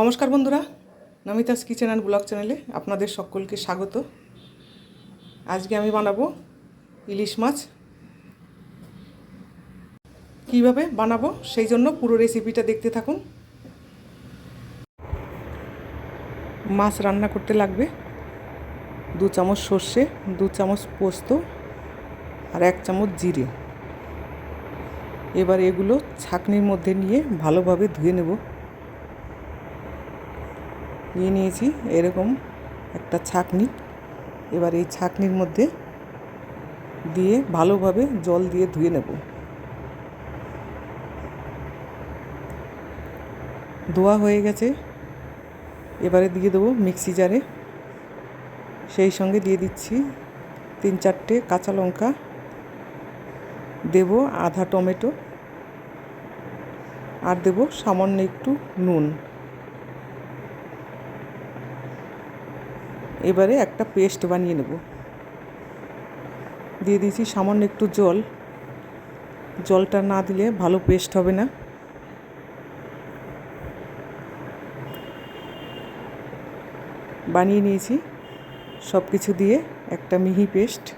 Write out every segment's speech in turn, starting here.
নমস্কার বন্ধুরা, নমিতাস kitchen and blog চ্যানেলে আপনাদের সকলকে স্বাগত। আজকে আমি বানাবো ইলিশ মাছ। কীভাবে বানাবো সেই জন্য পুরো রেসিপিটা দেখতে থাকুন। মাছ রান্না করতে লাগবে। দু চামচ সর্ষে, দু চামচ পোস্ত আর এক চামচ জিরে। এবার এগুলো ছাকনির মধ্যে নিয়ে ভালোভাবে ধুয়ে নেব। নিয়ে নিয়েছি, এরকম একটা ছাকনি। এবার এই ছাকনির মধ্যে দিয়ে ভালোভাবে জল দিয়ে ধুয়ে নেব। ধোয়া হয়ে গেছে। এবারে দিয়ে দেবো মিক্সি জারে। সেই সঙ্গে দিয়ে দিচ্ছি তিন চারটে কাঁচা লঙ্কা। দেব আধা টমেটো। আর দেব সামান্য একটু নুন। এবারে একটা পেস্ট বানিয়ে নেব। দিয়ে দিয়েছি সামান্য একটু জল। জলটা না দিলে ভালো পেস্ট হবে না। বানিয়ে নিয়েছি। সব কিছু দিয়ে একটা মিহি পেস্ট।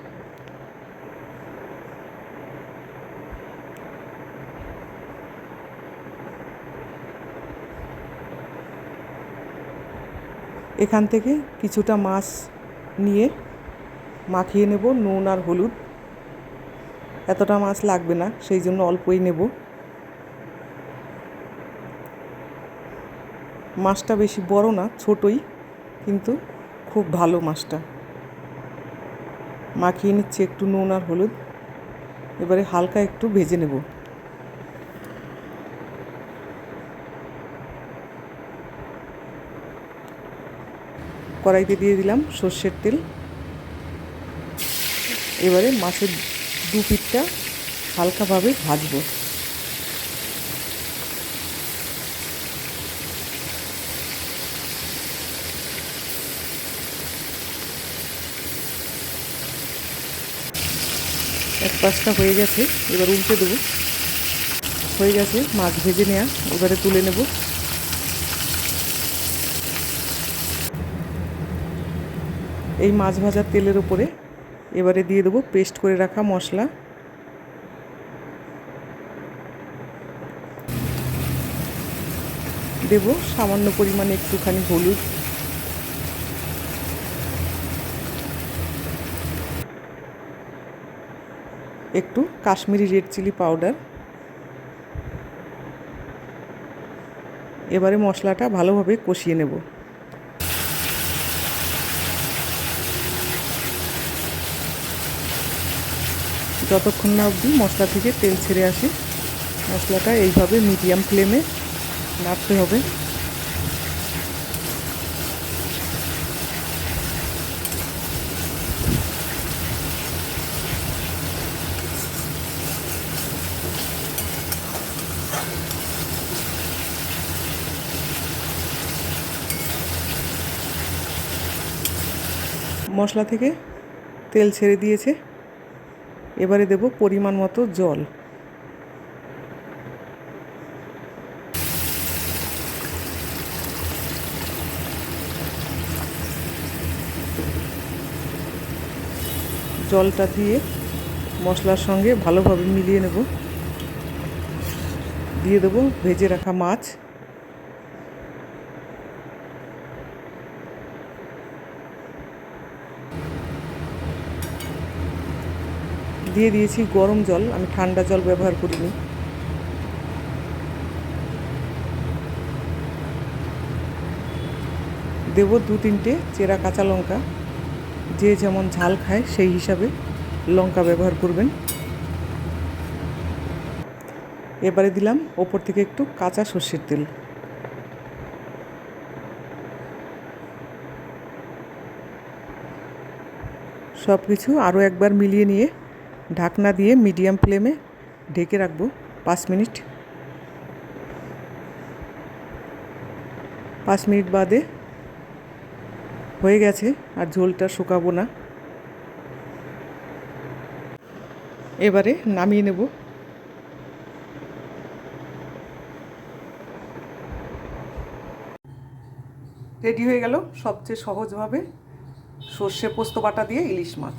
এখান থেকে কিছুটা মাছ নিয়ে মাখিয়ে নেব, নুন আর হলুদ। এতটা মাছ লাগবে না, সেই জন্য অল্পই নেব। মাছটা বেশি বড় না, ছোটই, কিন্তু খুব ভালো মাছটা। মাখিয়ে নিচ্ছি একটু নুন আর হলুদ। এবারে হালকা একটু ভেজে নেব। কড়াইতে দিয়ে দিলাম সর্ষের তেল। এবারে মাছের দু পিঠটা হালকাভাবে ভাজবো। এক পাশটা হয়ে গেছে, এবার উল্টে দেবো। হয়ে গেছে, মাছ ভেজে নেওয়া এবারে তুলে নেব। এই মাছ ভাজার তেলের উপরে। এবারে দিয়ে দেবো পেস্ট করে রাখা মশলা। দেব সামান্য পরিমাণে একটুখানি হলুদ। একটু কাশ্মীরি রেড চিলি পাউডার। এবারে মশলাটা ভালোভাবে কষিয়ে নেব। যতক্ষণ না অবধি মশলা থেকে তেল ছেড়ে আসে, মশলাটা এইভাবে মিডিয়াম ফ্লেমে নাড়তে হবে। মশলা থেকে তেল ছেড়ে দিয়েছে। এবারে দেব পরিমাণ মতো জল। জলটা দিয়ে মশলার সঙ্গে ভালোভাবে মিলিয়ে নেব। দিয়ে দেবো ভেজে রাখা মাছ। দিয়ে দিয়েছি গরম জল। আমি ঠান্ডা জল ব্যবহার করিনি। দেব দু তিনটে চেরা কাঁচা লঙ্কা। যে যেমন ঝাল খায় সেই হিসাবে লঙ্কা ব্যবহার করবেন। এবারে দিলাম ওপর থেকে একটু কাঁচা সর্ষের তেল। সব কিছু আরও একবার মিলিয়ে নিয়ে ঢাকনা দিয়ে মিডিয়াম ফ্লেমে ঢেকে রাখব পাঁচ মিনিট। পাঁচ মিনিট বাদে হয়ে গেছে আর ঝোলটা শুকাবো না। এবারে নামিয়ে নেব। রেডি হয়ে গেল সবচেয়ে সহজভাবে সর্ষে পোস্ত বাটা দিয়ে ইলিশ মাছ।